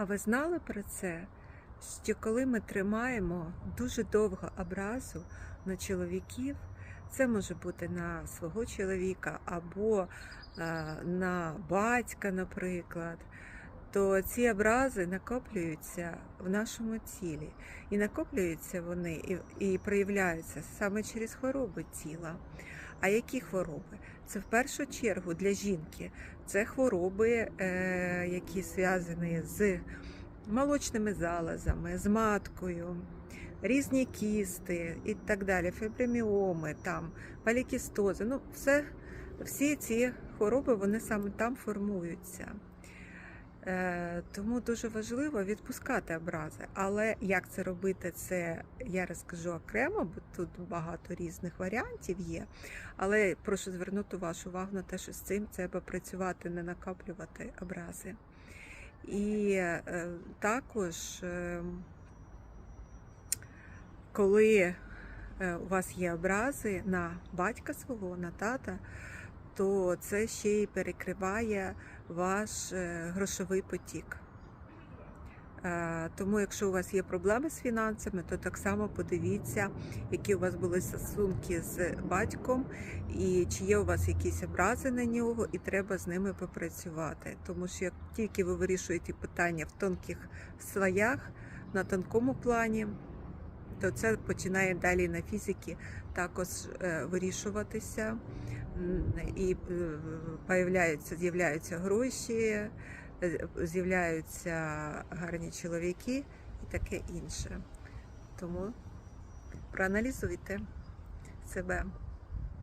А ви знали про це? Що коли ми тримаємо дуже довго образу на чоловіків, це може бути на свого чоловіка або е, на батька, наприклад, то ці образи накоплюються в нашому тілі. І накоплюються вони і, проявляються саме через хвороби тіла. А які хвороби? Це в першу чергу для жінки. Це хвороби, е, які зв'язані з молочними залозами, з маткою, різні кісти і так далі, фіброміоми, там, полікістози. Ну, все, всі ці хвороби вони саме там формуються. Е, Тому дуже важливо відпускати образи. Але як це робити, це я розкажу окремо, бо тут багато різних варіантів є. Але прошу звернути вашу увагу на те, що з цим треба працювати, не накоплювати образи. І е, також, е, коли у вас є образи на батька свого, на тата, то це ще й перекриває ваш е, грошовий потік. Е, Тому, якщо у вас є проблеми з фінансами, то так само подивіться, які у вас були стосунки з батьком, і чи є у вас якісь образи на нього, і треба з ними попрацювати. Тому що як тільки ви вирішуєте питання в тонких слоях, на тонкому плані, то це починає далі на фізиці також е, вирішуватися. І е, появляються, з'являються гроші, е, з'являються гарні чоловіки і таке інше. Тому проаналізуйте себе.